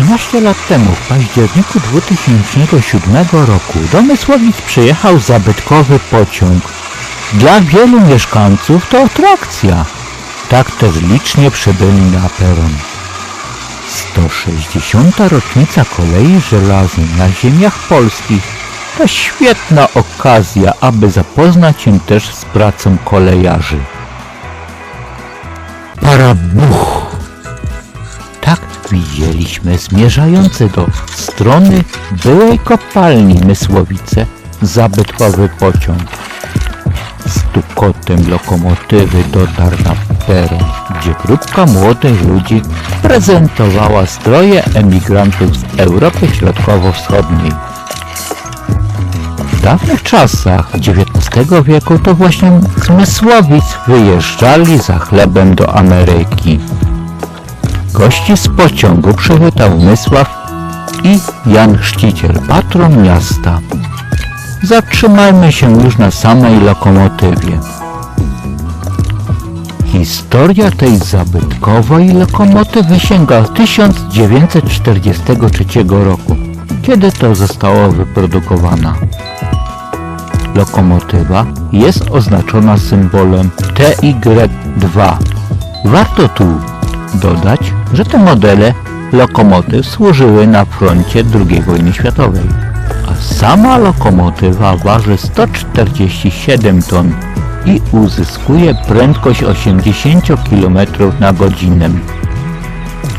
12 lat temu, w październiku 2007 roku, do Mysłowic przyjechał zabytkowy pociąg. Dla wielu mieszkańców to atrakcja. Tak też licznie przybyli na peron. 160. rocznica kolei żelaznej na ziemiach polskich to świetna okazja, aby zapoznać się też z pracą kolejarzy. Parabuch! Widzieliśmy zmierzający do strony byłej kopalni Mysłowice zabytkowy pociąg. Stukotem lokomotywy dotarł na peron, gdzie grupka młodych ludzi prezentowała stroje emigrantów z Europy Środkowo-Wschodniej. W dawnych czasach XIX wieku to właśnie z Mysłowic wyjeżdżali za chlebem do Ameryki. Gości z pociągu przywitał Mysław i Jan Chrzciciel, patron miasta. Zatrzymajmy się już na samej lokomotywie. Historia tej zabytkowej lokomotywy sięga 1943 roku, kiedy to została wyprodukowana. Lokomotywa jest oznaczona symbolem TY2. Warto tu dodać, że te modele lokomotyw służyły na froncie II wojny światowej, a sama lokomotywa waży 147 ton i uzyskuje prędkość 80 km na godzinę.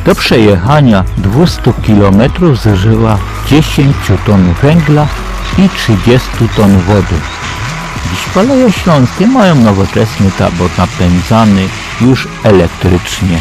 Do przejechania 200 km zużyła 10 ton węgla i 30 ton wody. Dziś koleje śląskie mają nowoczesny tabor napędzany już elektrycznie.